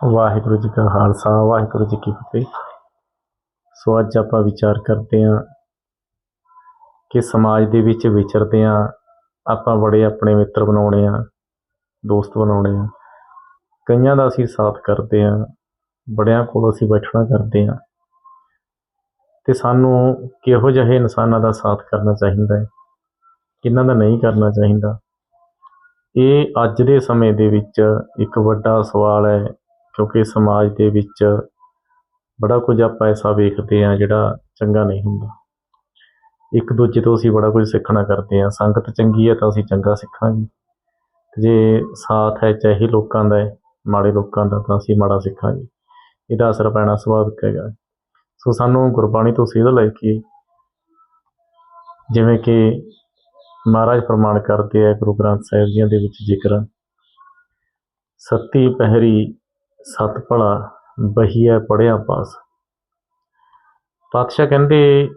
ਵਾਹਿਗੁਰੂ ਜੀ ਕਾ ਖਾਲਸਾ, ਵਾਹਿਗੁਰੂ ਜੀ ਕੀ ਫਤਿਹ। ਸੋ ਅੱਜ ਆਪਾਂ ਵਿਚਾਰ ਕਰਦੇ ਹਾਂ ਕਿ ਸਮਾਜ ਦੇ ਵਿੱਚ ਵਿਚਰਦੇ ਹਾਂ, ਆਪਾਂ ਬੜੇ ਆਪਣੇ ਮਿੱਤਰ ਬਣਾਉਣੇ ਆ ਦੋਸਤ ਬਣਾਉਣੇ ਆ ਕਈਆਂ ਦਾ ਅਸੀਂ ਸਾਥ ਕਰਦੇ ਹਾਂ, ਬੜਿਆਂ ਕੋਲ ਅਸੀਂ ਬੈਠਣਾ ਕਰਦੇ ਹਾਂ। ਤੇ ਸਾਨੂੰ ਕਿਹੋ ਜਿਹੇ ਇਨਸਾਨਾਂ ਦਾ ਸਾਥ ਕਰਨਾ ਚਾਹੀਦਾ ਹੈ, ਕਿਹਨਾਂ ਦਾ ਨਹੀਂ ਕਰਨਾ ਚਾਹੀਦਾ? ਇਹ ਅੱਜ ਦੇ ਸਮੇਂ ਦੇ ਵਿੱਚ ਇੱਕ ਵੱਡਾ ਸਵਾਲ ਹੈ ਕਿਉਂਕਿ ਸਮਾਜ ਦੇ ਵਿੱਚ ਬੜਾ ਕੁਝ ਆਪਾਂ ਐਸਾ ਵੇਖਦੇ ਹਾਂ ਜਿਹੜਾ ਚੰਗਾ ਨਹੀਂ ਹੁੰਦਾ। ਇੱਕ ਦੂਜੇ ਤੋਂ ਅਸੀਂ ਬੜਾ ਕੁਝ ਸਿੱਖਣਾ ਕਰਦੇ ਹਾਂ। ਸੰਗਤ ਚੰਗੀ ਹੈ ਤਾਂ ਅਸੀਂ ਚੰਗਾ ਸਿੱਖਾਂਗੇ। ਜੇ ਸਾਥ ਹੈ ਚਾਹੇ ਲੋਕਾਂ ਦਾ ਹੈ, ਮਾੜੇ ਲੋਕਾਂ ਦਾ, ਤਾਂ ਅਸੀਂ ਮਾੜਾ ਸਿੱਖਾਂਗੇ। ਇਹਦਾ ਅਸਰ ਪੈਣਾ ਸੁਭਾਵਿਕ ਹੈਗਾ। ਸੋ ਸਾਨੂੰ ਗੁਰਬਾਣੀ ਤੋਂ ਸੇਧ ਲੈ ਕੇ ਜਿਵੇਂ ਕਿ ਮਹਾਰਾਜ ਪ੍ਰਮਾਣ ਕਰਦੇ ਆ ਗੁਰੂ ਗ੍ਰੰਥ ਸਾਹਿਬ ਜੀਆਂ ਦੇ ਵਿੱਚ ਜ਼ਿਕਰ ਸੱਤੀ ਪਹਿਰੀ ਸਤ ਭਲਾ ਬਹੀਐ ਪੜਿਆ ਪਾਸ। ਪਾਤਸ਼ਾਹ ਕਹਿੰਦੇ,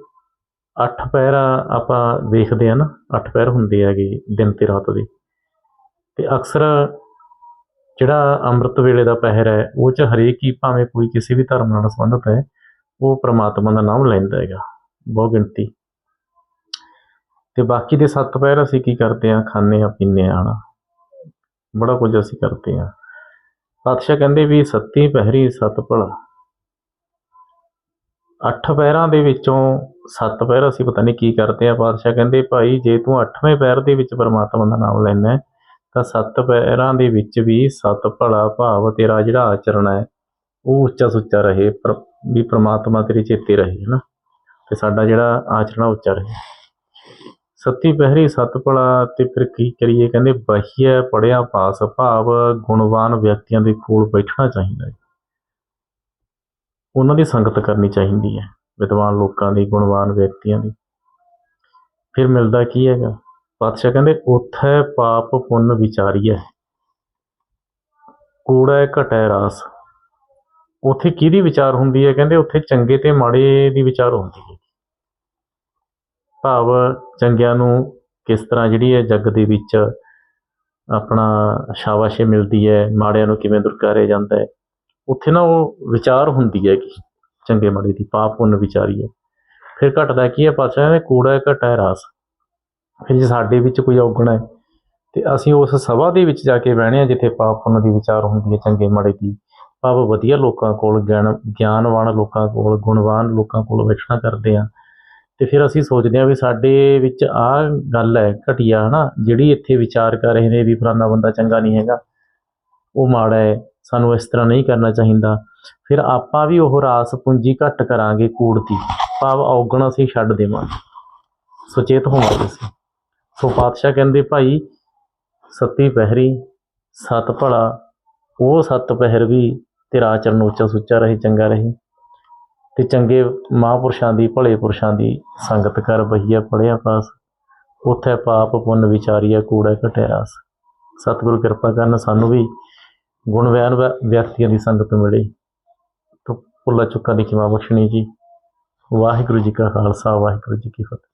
ਅੱਠ ਪਹਿਰਾ ਆਪਾਂ ਵੇਖਦੇ ਆ ਨਾ, ਅੱਠ ਪੈਰ ਹੁੰਦੇ ਹੈਗੇ ਦਿਨ ਤੇ ਰਾਤ ਦੇ। ਤੇ ਅਕਸਰ ਜਿਹੜਾ ਅੰਮ੍ਰਿਤ ਵੇਲੇ ਦਾ ਪਹਿਰ ਹੈ, ਉਹ ਚ ਹਰੇਕ ਹੀ ਭਾਵੇਂ ਕੋਈ ਕਿਸੇ ਵੀ ਧਰਮ ਨਾਲ ਸੰਬੰਧਿਤ ਹੈ, ਉਹ ਪ੍ਰਮਾਤਮਾ ਦਾ ਨਾਮ ਲੈਂਦਾ ਹੈਗਾ। ਬਹੁ ਗਿਣਤੀ। ਤੇ ਬਾਕੀ ਦੇ ਸੱਤ ਪੈਰ ਅਸੀਂ ਕੀ ਕਰਦੇ ਆ ਖਾਂਦੇ ਆ ਪੀਂਦੇ ਆ ਹਨਾ। ਬੜਾ ਕੁਝ ਅਸੀਂ ਕਰਦੇ ਆ ਪਾਤਸ਼ਾਹ ਕਹਿੰਦੇ ਵੀ ਸੱਤੀ ਪਹਿਰੀ ਸਤ ਭਲਾ। ਅੱਠ ਪਹਿਰਾਂ ਦੇ ਵਿੱਚੋਂ ਸੱਤ ਪਹਿਰ ਅਸੀਂ ਪਤਾ ਨਹੀਂ ਕੀ ਕਰਦੇ ਆ। ਪਾਤਸ਼ਾਹ ਕਹਿੰਦੇ, ਭਾਈ, ਜੇ ਤੂੰ ਅੱਠਵੇਂ ਪਹਿਰ ਦੇ ਵਿੱਚ ਪਰਮਾਤਮਾ ਦਾ ਨਾਮ ਲੈਣਾ ਤਾਂ ਸੱਤ ਪਹਿਰਾਂ ਦੇ ਵਿੱਚ ਵੀ ਸਤ ਭਲਾ ਭਾਵ ਤੇਰਾ ਜਿਹੜਾ ਆਚਰਣ ਹੈ, ਉਹ ਉੱਚਾ ਸੁੱਚਾ ਰਹੇ, ਪਰ ਵੀ ਪ੍ਰਮਾਤਮਾ ਤੇਰੇ ਚੇਤੇ ਰਹੇ ਹੈ ਨਾ ਤੇ ਸਾਡਾ ਜਿਹੜਾ ਆਚਰਣ ਉੱਚਾ ਰਹੇ। ਸੱਤੀ ਪਹਿਰੀ ਸਤ ਭਲਾ ਤੇ ਫਿਰ ਕੀ ਕਰੀਏ? ਕਹਿੰਦੇ ਬਹੀਏ ਪੜਿਆ ਪਾਸ ਭਾਵ, ਗੁਣਵਾਨ ਵਿਅਕਤੀਆਂ ਦੇ ਕੋਲ ਬੈਠਣਾ ਚਾਹੀਦਾ ਹੈ। ਉਹਨਾਂ ਦੀ ਸੰਗਤ ਕਰਨੀ ਚਾਹੀਦੀ ਹੈ, ਵਿਦਵਾਨ ਲੋਕਾਂ ਦੀ, ਗੁਣਵਾਨ ਵਿਅਕਤੀਆਂ ਦੀ। ਫਿਰ ਮਿਲਦਾ ਕੀ ਹੈਗਾ? ਪਾਤਸ਼ਾਹ ਕਹਿੰਦੇ, ਉਥੈ ਪਾਪ ਪੁੰਨ ਵਿਚਾਰੀਐ, ਕੂੜਾ ਘਟੈ ਰਾਸ। ਉਥੇ ਕਿਹਦੀ ਵਿਚਾਰ ਹੁੰਦੀ ਹੈ? ਕਹਿੰਦੇ ਉੱਥੇ ਚੰਗੇ ਤੇ ਮਾੜੇ ਦੀ ਵਿਚਾਰ ਹੁੰਦੀ ਹੈ। ਭਾਵ ਚੰਗਿਆਂ ਨੂੰ ਕਿਸ ਤਰ੍ਹਾਂ ਜਿਹੜੀ ਹੈ ਜੱਗ ਦੇ ਵਿੱਚ ਆਪਣਾ ਸ਼ਾਬਾਸ਼ੇ ਮਿਲਦੀ ਹੈ, ਮਾੜਿਆਂ ਨੂੰ ਕਿਵੇਂ ਦੁਰਕਾਰਿਆ ਜਾਂਦਾ ਹੈ, ਉੱਥੇ ਨਾ ਉਹ ਵਿਚਾਰ ਹੁੰਦੀ ਹੈ ਕਿ ਚੰਗੇ ਮਾੜੇ ਦੀ, ਪਾਪ ਪੁੰਨ ਵਿਚਾਰੀ ਹੈ। ਫਿਰ ਘਟਦਾ ਕੀ ਹੈ ਪਾਤਸ਼ਾਹ ਨੇ ਕੂੜਾ ਘਟੈ ਰਾਸ। ਫਿਰ ਜੇ ਸਾਡੇ ਵਿੱਚ ਕੋਈ ਔਗਣ ਹੈ, ਤੇ ਅਸੀਂ ਉਸ ਸਭਾ ਦੇ ਵਿੱਚ ਜਾ ਕੇ ਬਹਿਣੇ ਆ ਜਿੱਥੇ ਪਾਪ ਪੁੰਨ ਦੀ ਵਿਚਾਰ ਹੁੰਦੀ ਹੈ, ਚੰਗੇ ਮਾੜੇ ਦੀ। ਭਾਵ ਵਧੀਆ ਲੋਕਾਂ ਕੋਲ ਗਿਆਨ, ਗਿਆਨਵਾਨ ਲੋਕਾਂ ਕੋਲ, ਗੁਣਵਾਨ ਲੋਕਾਂ ਕੋਲ ਬੈਠਣਾ ਕਰਦੇ ਆ ਤੇ ਫਿਰ ਅਸੀਂ ਸੋਚਦੇ ਹਾਂ ਵੀ ਸਾਡੇ ਵਿੱਚ ਆਹ ਗੱਲ ਹੈ ਘਟੀਆ, ਹਨਾ, ਜਿਹੜੀ ਇੱਥੇ ਵਿਚਾਰ ਕਰ ਰਹੇ ਨੇ ਵੀ ਫਲਾਨਾ ਬੰਦਾ ਚੰਗਾ ਨਹੀਂ ਹੈਗਾ, ਉਹ ਮਾੜਾ ਹੈ, ਸਾਨੂੰ ਇਸ ਤਰ੍ਹਾਂ ਨਹੀਂ ਕਰਨਾ ਚਾਹੀਦਾ। ਫਿਰ ਆਪਾਂ ਵੀ ਉਹ ਰਾਸ ਪੂੰਜੀ ਘੱਟ ਕਰਾਂਗੇ ਕੂੜਤੀ, ਭਾਵ ਔਗਣ ਅਸੀਂ ਛੱਡ ਦੇਵਾਂਗੇ। ਸੁਚੇਤ ਹੋਵਾਂਗੇ ਅਸੀਂ। ਸੋ ਪਾਤਸ਼ਾਹ ਕਹਿੰਦੇ, ਭਾਈ, ਸੱਤੀ ਪਹਿਰੀ, ਸਤ ਭਲਾ, ਉਹ ਸਤ ਪਹਿਰ ਵੀ ਤੇਰਾ ਆਚਰਨ ਉੱਚਾ ਸੁੱਚਾ ਰਹੇ, ਚੰਗਾ ਰਹੇ। ਤੇ ਚੰਗੇ ਮਹਾਂਪੁਰਸ਼ਾਂ ਦੀ, ਭਲੇ ਪੁਰਸ਼ਾਂ ਦੀ ਸੰਗਤ ਕਰ ਬਹੀਆ ਪੜਿਆ ਪਾਸ। ਉਥੇ ਪਾਪ ਪੁੰਨ ਵਿਚਾਰੀਆ ਕੂੜਾ ਘਟਿਆਸ ਸਤਿਗੁਰ ਕਿਰਪਾ ਕਰਨ ਸਾਨੂੰ ਵੀ ਗੁਣਵੈਨ ਵਿਅ- ਵਿਅਕਤੀਆਂ ਦੀ ਸੰਗਤ ਮਿਲੇ। ਤੋ ਭੁੱਲਾ ਚੁੱਕਾ ਦੀ ਖਿਮਾ ਬਖਸ਼ਣੀ ਜੀ। ਵਾਹਿਗੁਰੂ ਜੀ ਕਾ ਖਾਲਸਾ, ਵਾਹਿਗੁਰੂ ਜੀ ਕੀ ਫਤਿਹ।